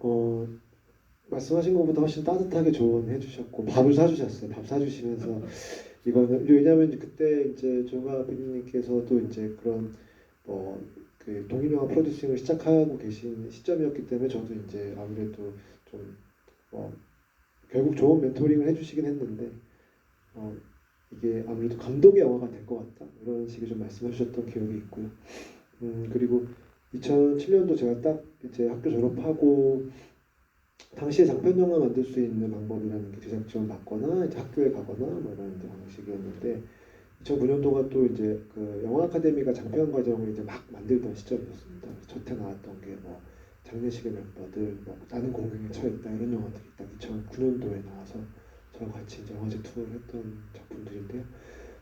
어, 말씀하신 것보다 훨씬 따뜻하게 조언해 주셨고 밥을 사주셨어요. 밥 사주시면서 이거는 왜냐하면 그때 이제 조가 PD님께서도 이제 그런 뭐그 독립영화 프로듀싱을 시작하고 계신 시점이었기 때문에 저도 이제 아무래도 좀뭐 결국 좋은 멘토링을 해주시긴 했는데 어, 이게 아무래도 감독의 영화가 될 것 같다 이런 식의 좀 말씀해 주셨던 기억이 있고요. 음 그리고 2007년도 제가 딱 이제 학교 졸업하고 당시에 장편 영화 만들 수 있는 방법이라는 게 제작 지원 받거나 이제 학교에 가거나 뭐 이런 방식이었는데 2009년도가 또 이제 그 영화 아카데미가 장편 과정을 이제 막 만들던 시점이었습니다. 저때 나왔던 게 뭐 장례식의 멤버들, 뭐 나는 공경에 처했다 이런 영화들이 딱 2009년도에 나와서 저와 같이 이제 영화제 투어를 했던 작품들인데요.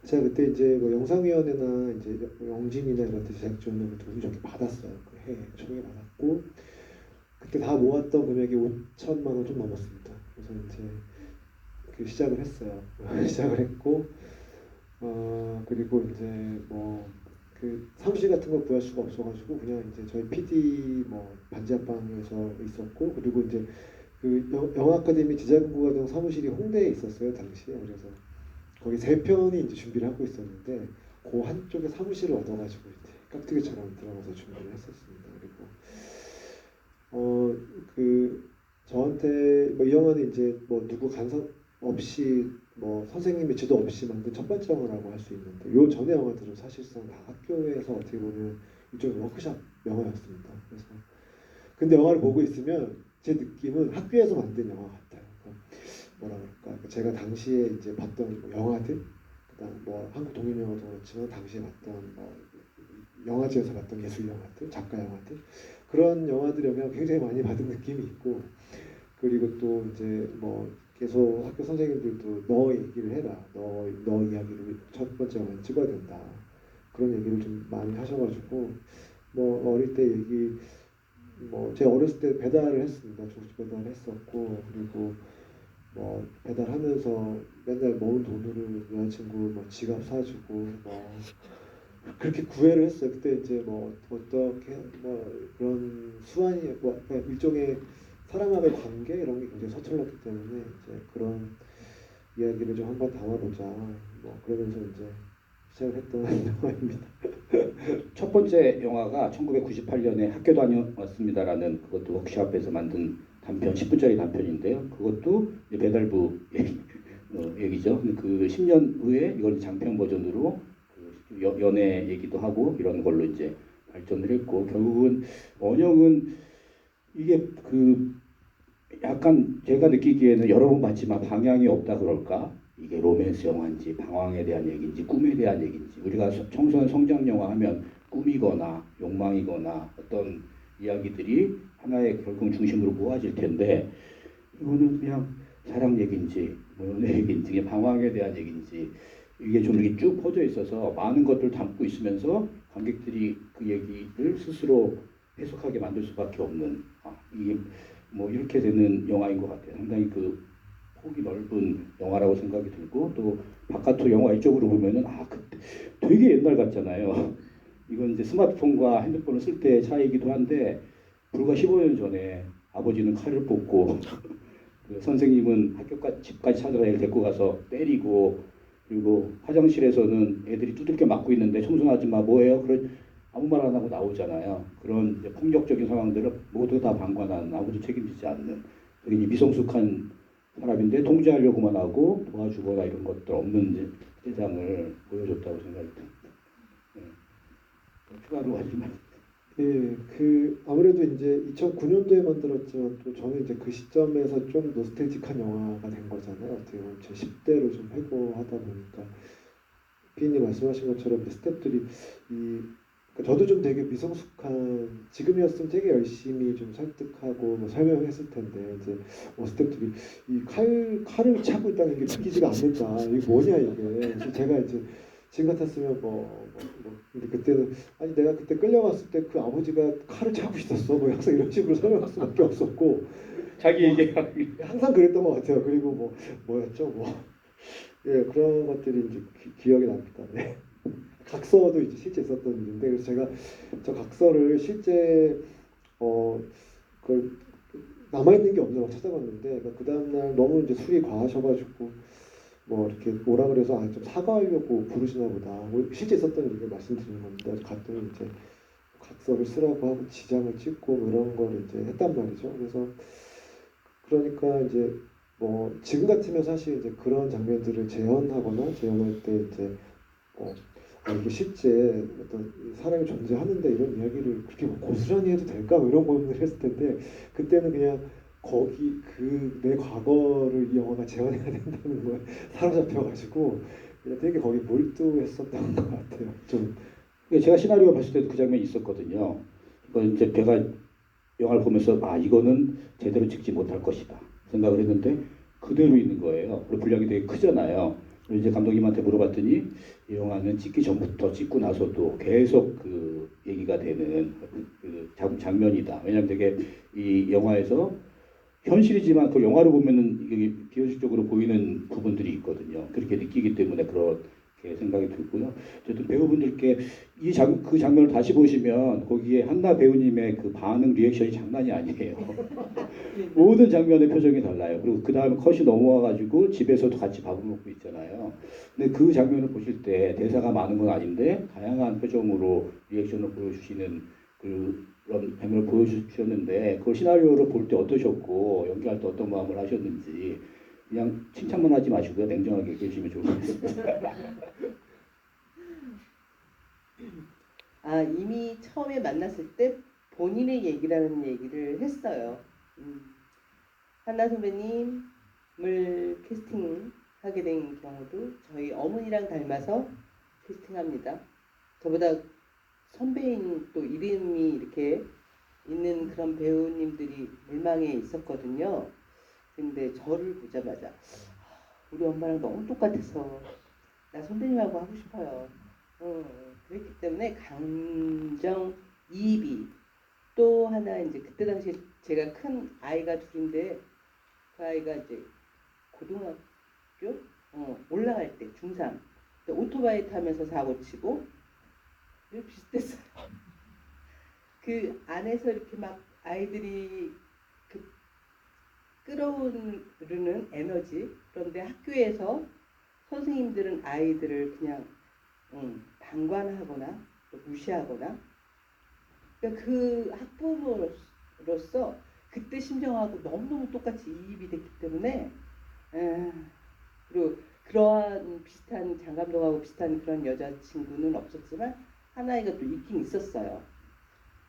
제가 그때 이제 뭐 영상위원회나 이제 영진이나 이런 데 제작 지원을 운좋게 받았어요. 그해 총회 받았고 그때 다 모았던 금액이 5천만 원 좀 넘었습니다. 그래서 이제 그 시작을 했어요. 시작을 했고 어 그리고 이제 뭐그 사무실 같은 걸 구할 수가 없어가지고 그냥 이제 저희 PD 뭐 반지하방에서 있었고 그리고 이제 그 영- 영화 아카데미 제작부과정 사무실이 홍대에 있었어요 당시에 그래서 거기 세 편이 이제 준비를 하고 있었는데 그 한쪽에 사무실을 얻어가지고 이제 깍두기처럼 들어가서 준비를 했었습니다. 그리고 어 그 저한테 뭐 이 영화는 이제 뭐 누구 간섭 없이 뭐 선생님의 지도 없이 만든 첫 번째 영화라고 할 수 있는데 요 전에 영화들은 사실상 다 학교에서 어떻게 보면 일종의 워크샵 영화였습니다. 그래서 근데 영화를 보고 있으면 제 느낌은 학교에서 만든 영화 같아요. 그러니까 뭐라 그럴까? 제가 당시에 이제 봤던 뭐 영화들, 그다음 뭐 한국 독립 영화도 그렇지만 당시에 봤던 뭐 영화제에서 봤던 예술 영화들, 작가 영화들. 그런 영화들이 영향을 굉장히 많이 받은 느낌이 있고 그리고 또 이제 뭐 계속 학교 선생님들도 너 얘기를 해라, 너 너 이야기를 첫 번째 영화에 찍어야 된다. 그런 얘기를 좀 많이 하셔가지고 뭐 어릴 때 얘기 뭐 제가 어렸을 때 배달을 했습니다. 중식 배달을 했었고 그리고 뭐 배달하면서 맨날 모은 돈으로 여자친구 뭐 지갑 사주고 뭐 그렇게 구애를 했어요. 그때 이제 뭐 어떻게 뭐 그런 수완이 뭐 그냥 일종의 사람과의 관계 이런 게 굉장히 서툴렀기 때문에 이제 그런 이야기를 좀 한번 담아보자. 뭐 그러면서 이제 시작을 했던 영화입니다. 첫 번째 영화가 1998년에 학교 다녀왔습니다라는 그것도 워크샵에서 만든 단편 10분짜리 단편인데요. 그것도 배달부 얘기, 어, 얘기죠. 그 10년 후에 이걸 장편 버전으로 그 여- 연애 얘기도 하고 이런 걸로 이제 발전을 했고 결국은 원영은 이게 그 약간 제가 느끼기에는 여러 번 봤지만 방향이 없다 그럴까? 이게 로맨스 영화인지 방황에 대한 얘기인지 꿈에 대한 얘기인지 우리가 서- 청소년 성장 영화 하면 꿈이거나 욕망이거나 어떤 이야기들이 하나의 결국 중심으로 모아질 텐데 이거는 그냥 사랑 얘기인지 뭐 연애 얘기인지 방황에 대한 얘기인지 이게 좀 이렇게 쭉 퍼져 있어서 많은 것들 담고 있으면서 관객들이 그 얘기를 스스로 해석하게 만들 수밖에 없는 아, 이게 뭐 이렇게 되는 영화인 것 같아요. 상당히 그 폭이 넓은 영화라고 생각이 들고 또 바깥으로 영화 이쪽으로 보면은 아 그때 되게 옛날 같잖아요. 이건 이제 스마트폰과 핸드폰을 쓸 때 차이이기도 한데 불과 15년 전에 아버지는 칼을 뽑고 그 선생님은 학교까지 집까지 찾아가 애를 데리고 가서 때리고 그리고 화장실에서는 애들이 두들겨 맞고 있는데 청소년 아줌마 뭐예요? 그런 아무 말 안 하고 나오잖아요. 그런 폭력적인 상황들을 모두 다 방관하는 아무도 책임지지 않는 되게 미성숙한 사람인데 통제하려고만 하고 도와주거나 이런 것들 없는 세상을 보여줬다고 생각이 듭니다. 네. 추가로 하지만 예, 그 아무래도 이제 2009년도에 만들었지만 또 저는 이제 그 시점에서 좀 노스텔직한 영화가 된 거잖아요. 어떻게 보면 제 10대로 좀 회고하다 보니까 피디님 말씀하신 것처럼 스태프들이 이 그러니까 저도 좀 되게 미성숙한 지금이었으면 되게 열심히 좀 설득하고 뭐 설명했을 텐데 이제 어, 스태프들이 이 칼 칼을 차고 있다는 게 믿기지가 않는다. 이게 뭐냐 이게. 그래서 제가 이제 지금 같았으면 뭐, 뭐, 뭐 근데 그때는 아니 내가 그때 끌려갔을 때 그 아버지가 칼을 차고 있었어. 뭐 항상 이런 식으로 설명할 수밖에 없었고 자기 얘기 항상 그랬던 것 같아요. 그리고 뭐 뭐였죠 뭐. 예 그런 것들이 이제 기, 기억이 납니다. 네. 각서도 이제 실제 있었던 일인데 그래서 제가 저 각서를 실제 어 그걸 남아 있는 게막 찾아봤는데 그러니까 그 다음 날 너무 이제 술이 과하셔가지고 뭐 이렇게 오라 그래서 아, 좀 사과하려고 부르시나 보다. 뭐 실제 있었던 일을 말씀드리는 겁니다. 갔더니 이제 각서를 쓰라고 하고 지장을 찍고 뭐 이런 걸 이제 했단 말이죠. 그래서 그러니까 이제 뭐 지금 같으면 사실 이제 그런 장면들을 재현하거나 재현할 때 이제 어, 아, 이게 실제 어떤 사람이 존재하는데 이런 이야기를 그렇게 뭐 고스란히 해도 될까 뭐 이런 고민을 했을 텐데 그때는 그냥 거기 그 내 과거를 이 영화가 재현해야 된다는 거에 사로잡혀가지고 되게 거기 몰두했었던 것 같아요. 좀 제가 시나리오 봤을 때도 그 장면이 있었거든요. 그러니까 이제 제가 영화를 보면서 아 이거는 제대로 찍지 못할 것이다 생각을 했는데 그대로 있는 거예요. 그리고 분량이 되게 크잖아요. 그래서 이제 감독님한테 물어봤더니 이 영화는 찍기 전부터 찍고 나서도 계속 그 얘기가 되는 그 장, 장면이다. 왜냐하면 되게 이 영화에서 현실이지만 그 영화로 보면은 이게 비현실적으로 보이는 부분들이 있거든요. 그렇게 느끼기 때문에 그렇게 생각이 들고요. 어쨌든 배우분들께 이 장, 그 장면을 다시 보시면 거기에 한나 배우님의 그 반응 리액션이 장난이 아니에요. 모든 장면의 표정이 달라요. 그리고 그 다음에 컷이 넘어와가지고 집에서도 같이 밥을 먹고 있잖아요. 근데 그 장면을 보실 때 대사가 많은 건 아닌데 다양한 표정으로 리액션을 보여주시는 그 런 장면을 보여주셨는데 그걸 시나리오를 볼때 어떠셨고 연기할 때 어떤 마음을 하셨는지 그냥 칭찬만 하지 마시고요. 냉정하게 얘기해 주시면 좋겠습니다. 아 이미 처음에 만났을 때 본인의 얘기라는 얘기를 했어요. 음. 한나 선배님을 캐스팅하게 된 경우도 저희 어머니랑 닮아서 캐스팅합니다. 저보다 선배인 또 이름이 이렇게 있는 그런 배우님들이 물망에 있었거든요. 근데 저를 보자마자 아, 우리 엄마랑 너무 똑같아서 나 선배님하고 하고 싶어요. 어, 그랬기 때문에 감정 이입이 또 하나 이제 그때 당시에 제가 큰 아이가 둘인데 그 아이가 이제 고등학교 어, 올라갈 때 중3 오토바이 타면서 사고 치고 이거 비슷했어요. 그 안에서 이렇게 막 아이들이 그 끌어오르는 에너지 그런데 학교에서 선생님들은 아이들을 그냥 음, 방관하거나 또 무시하거나 그러니까 그 학부모로서 그때 심정하고 너무너무 똑같이 이입이 됐기 때문에 에, 그리고 그러한 비슷한 장감독하고 비슷한 그런 여자친구는 없었지만 하나이가 또 있긴 있었어요.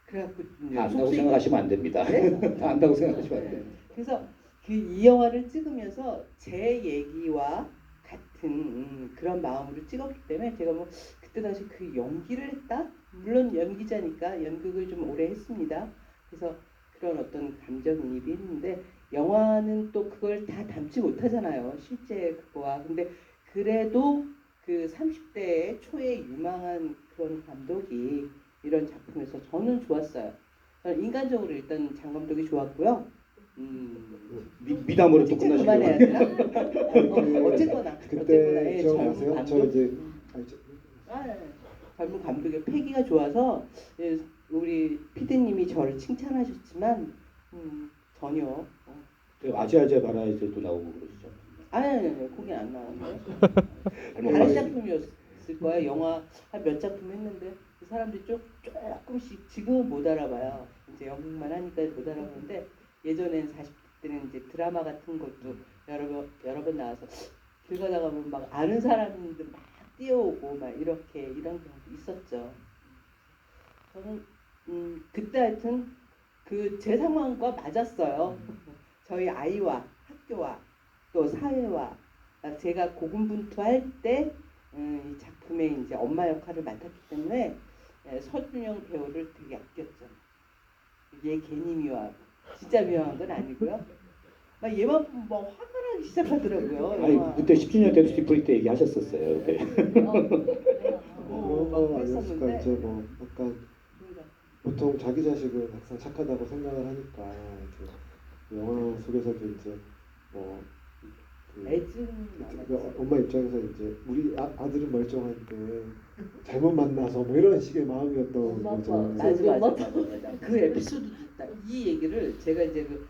그래갖고 좀다 안다고 속쓰기- 생각하시면 안 됩니다. 네? 다 안다고 생각하시면 안 네. 돼요. 그래서 그 이 영화를 찍으면서 제 얘기와 같은 음, 그런 마음으로 찍었기 때문에 제가 뭐 그때 당시 그 연기를 했다? 물론 연기자니까 연극을 좀 오래 했습니다. 그래서 그런 어떤 감정이입이 했는데 영화는 또 그걸 다 담지 못하잖아요. 실제 그거와. 근데 그래도 그 30대 초에 유망한 그런 감독이 이런 작품에서 저는 좋았어요. 저는 인간적으로 일단 장 감독이 좋았고요. 음, 미, 미담으로 또 칭찬 끝나시려고 그만해야 되나? 어, 어쨌거나 어쨌거나 그때 예, 기억나세요? 젊은 저 감독. 이제 음. 아, 아, 예. 젊은 감독의 패기가 좋아서 예, 우리 피디님이 저를 칭찬하셨지만 음, 전혀 어. 또 아재 아재 바라에서도 나오고 그러시죠. 아니 아니 아니 거기 안 나왔어요. 잘못 다른. 작품이었을 거야. 영화 한 몇 작품 했는데 그 사람들이 조, 조금씩 지금은 못 알아봐요. 이제 연극만 하니까 못 알아보는데 예전엔 40대 때는 이제 드라마 같은 것도 여러 번 여러 번 나와서 길 가다가 보면 막 아는 사람들 막 뛰어오고 막 이렇게 이런 경우도 있었죠. 저는 음, 그때 하여튼 그 제 상황과 맞았어요. 저희 아이와 학교와 또 사회와 아, 제가 고군분투할 때 음, 이 작품에 이제 엄마 역할을 맡았기 때문에 예, 서준영 배우를 되게 아꼈죠. 얘 괜히 미워하고 진짜 미워한 건 아니고요. 막 얘만 보면 막 화가 나기 시작하더라고요. 아니 영화. 그때 10주년 데드 스프리 때 얘기하셨었어요. 네. 어, 거 아니었을까 이제 뭐 약간 그러니까 보통 자기 자식은 항상 착하다고 생각을 하니까 영화 속에서도 이제 뭐 엄마 입장에서 이제 우리 아, 아들은 멀쩡한데 잘못 만나서 뭐 이런 식의 마음이었던 엄마, 거죠. 아빠. 맞아 맞아 맞아 맞아 그 에피소드도 있다 이 얘기를 제가 이제 그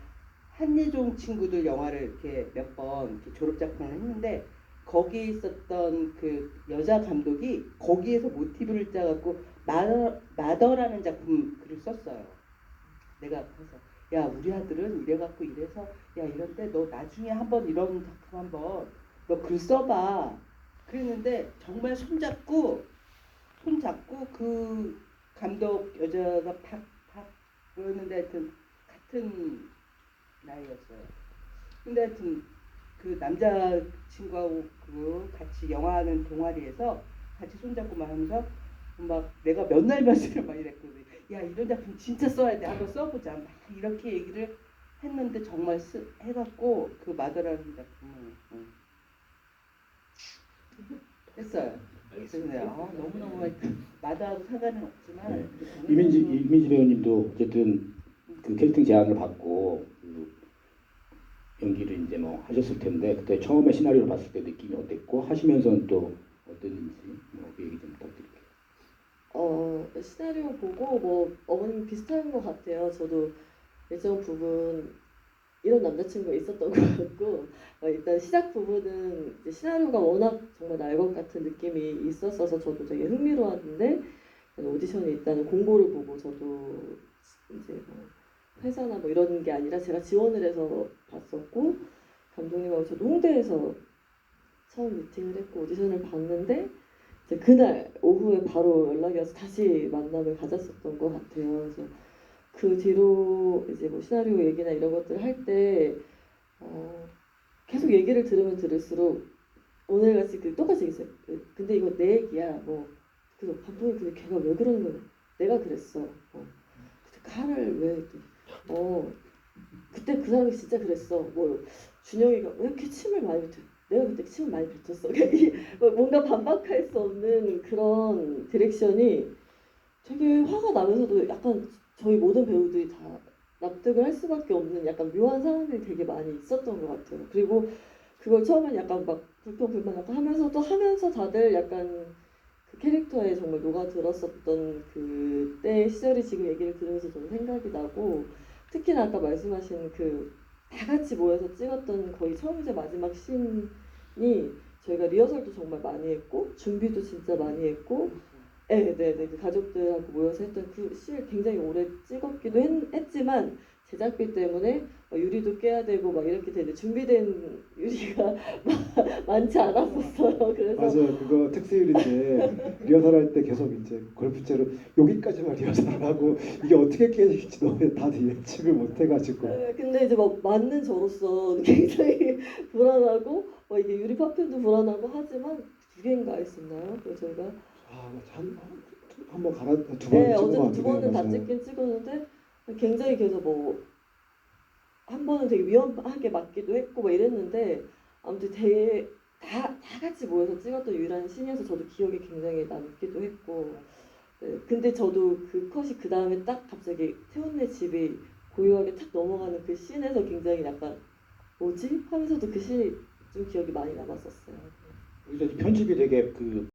한예종 친구들 영화를 이렇게 몇 번 졸업 작품을 했는데 거기에 있었던 그 여자 감독이 거기에서 모티브를 짜갖고 마더, 마더라는 작품 글을 썼어요. 내가 그래서 야 우리 아들은 이래갖고 이래서 야 이런데 너 나중에 한번 이런 작품 한번 너 글 써봐. 그랬는데 정말 손잡고 손잡고 그 감독 여자가 팍팍 그러는데 하여튼 같은 나이였어요. 근데 하여튼 그 남자 친구하고 그 같이 영화하는 동아리에서 같이 손잡고만 하면서 막 내가 몇 날 며칠을 막 이랬거든. 야 이런 작품 진짜 써야 돼. 한번 써보자. 막 이렇게 얘기를 했는데 정말 쓰, 해갖고 그 마더라는 작품을 응. 했어요. 그래서 내가 아, 너무 너무 마더하고 상관은 없지만 네. 그래도 이민지 이민지 배우님도 어쨌든 그 캐스팅 제안을 받고 그 연기를 이제 뭐 하셨을 텐데 그때 처음에 시나리오를 봤을 때 느낌이 어땠고 하시면서는 또 어땠는지 뭐그 얘기 좀 부탁드릴게요. 어 시나리오 보고 뭐 어머님 비슷한 것 같아요. 저도 일정 부분 이런 남자친구가 있었던 것 같고 어, 일단 시작 부분은 이제 시나리오가 워낙 정말 날 것 같은 느낌이 있었어서 저도 되게 흥미로웠는데 오디션이 있다는 공고를 보고 저도 이제 뭐 회사나 뭐 이런 게 아니라 제가 지원을 해서 봤었고 감독님하고 저도 홍대에서 처음 미팅을 했고 오디션을 봤는데 그날 오후에 바로 연락이 와서 다시 만남을 가졌었던 것 같아요. 그래서 그 뒤로 이제 뭐 시나리오 얘기나 이런 것들 할때 어, 계속 얘기를 들으면 들을수록 오늘 같이 그 똑같이 얘기했어요. 그, 근데 이거 내 얘기야. 뭐 그래서 감독님 근데 걔가 왜 그러는 거야? 내가 그랬어. 어. 근데 칼을 왜? 어 그때 그 사람이 진짜 그랬어. 뭐 준영이가 왜 이렇게 침을 많이 뱉어? 내가 그때 침을 많이 뱉었어. 이게 뭔가 반박할 수 없는 그런 디렉션이 되게 화가 나면서도 약간 저희 모든 배우들이 다 납득을 할 수밖에 없는 약간 묘한 상황들이 되게 많이 있었던 것 같아요. 그리고 그걸 처음엔 약간 막 불평불만 약간 하면서도 하면서 다들 약간 그 캐릭터에 정말 녹아들었었던 그때 시절이 지금 얘기를 들으면서 저는 생각이 나고 특히나 아까 말씀하신 그 다 같이 모여서 찍었던 거의 처음이자 마지막 씬이 저희가 리허설도 정말 많이 했고 준비도 진짜 많이 했고 네, 네, 네. 그 가족들하고 모여서 했던 그 씬을 굉장히 오래 찍었기도 했, 지만 제작비 때문에 막 유리도 깨야 되고 막 이렇게 되는데 준비된 유리가 많지 않았었어요. 그래서 맞아요. 그거 특수율인데 리허설 할 때 계속 이제 골프채로 여기까지만 리허설을 하고 이게 어떻게 깨질지 너무 다들 예측을 못 해가지고 네, 근데 이제 막 맞는 저로서 굉장히 불안하고 막 이게 유리 파편도 불안하고 하지만 두 개인가 했었나요? 그래서 저희가 아한한번 갈아 두번 네, 어쨌든 두 번은 다. 찍긴 찍었는데 굉장히 그래서 뭐 한 번은 되게 위험하게 맞기도 했고 막 이랬는데 아무튼 되게 다, 다 같이 모여서 찍었던 유일한 씬이어서 저도 기억에 굉장히 남기도 했고 네, 근데 저도 그 컷이 그 다음에 딱 갑자기 태훈네 집이 고요하게 탁 넘어가는 그 씬에서 굉장히 약간 뭐지? 하면서도 그 씬이 좀 기억이 많이 남았었어요. 그래서 편집이 되게 그